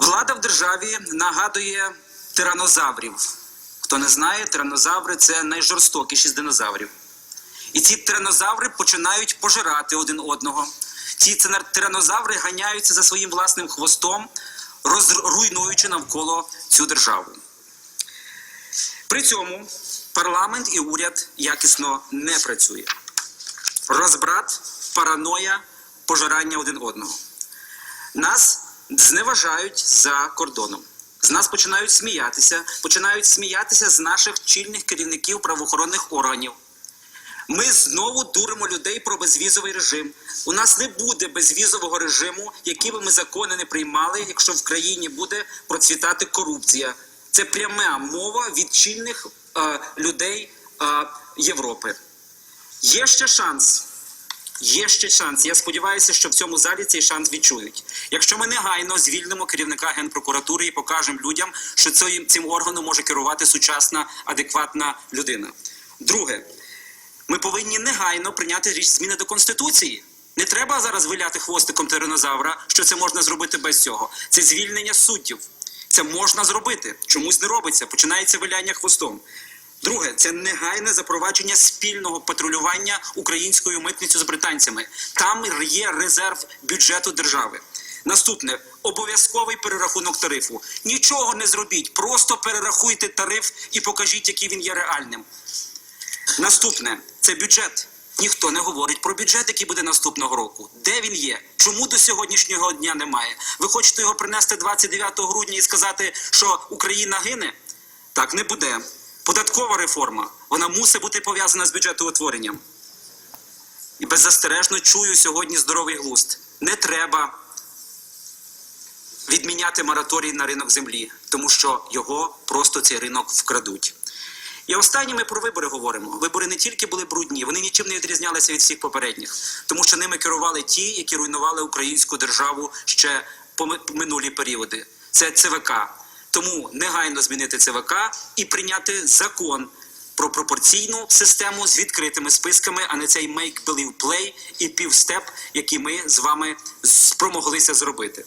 Влада в державі нагадує тиранозаврів. Хто не знає, тиранозаври це найжорстокіші з динозаврів. І ці тиранозаври починають пожирати один одного. Ці тиранозаври ганяються за своїм власним хвостом, розруйнуючи навколо цю державу. При цьому парламент і уряд якісно не працює. Розбрат, параноя, пожирання один одного. Нас зневажають за кордоном. З нас починають сміятися, починають сміятися з наших чільних керівників правоохоронних органів. Ми знову дуримо людей про безвізовий режим. У нас не буде безвізового режиму, які би ми закони не приймали, якщо в країні буде процвітати корупція. Це пряма мова від чільних е, людей е, Європи. Є ще шанс. Є ще шанс. Я сподіваюся, що в цьому залі цей шанс відчують. Якщо ми негайно звільнимо керівника генпрокуратури і покажемо людям, що цим, цим органом може керувати сучасна, адекватна людина. Друге, ми повинні негайно прийняти річ зміни до конституції. Не треба зараз виляти хвостиком тиранозавра, що це можна зробити без цього. Це звільнення суддів. Це можна зробити. Чомусь не робиться. Починається виляння хвостом. Друге, це негайне запровадження спільного патрулювання українською митницею з британцями. Там є резерв бюджету держави. Наступне обов'язковий перерахунок тарифу. Нічого не зробіть, просто перерахуйте тариф і покажіть, який він є реальним. Наступне це бюджет. Ніхто не говорить про бюджет, який буде наступного року. Де він є? Чому до сьогоднішнього дня немає? Ви хочете його принести 29 грудня і сказати, що Україна гине? Так не буде. Податкова реформа вона мусить бути пов'язана з бюджетоутворенням. І беззастережно чую сьогодні здоровий глузд. Не треба відміняти мораторій на ринок землі, тому що його просто цей ринок вкрадуть. І останнє ми про вибори говоримо. Вибори не тільки були брудні, вони нічим не відрізнялися від всіх попередніх, тому що ними керували ті, які руйнували українську державу ще по минулі періоди. Це ЦВК. Тому негайно змінити ЦВК і прийняти закон про пропорційну систему з відкритими списками, а не цей make-believe play і півстеп, який ми з вами спромоглися зробити.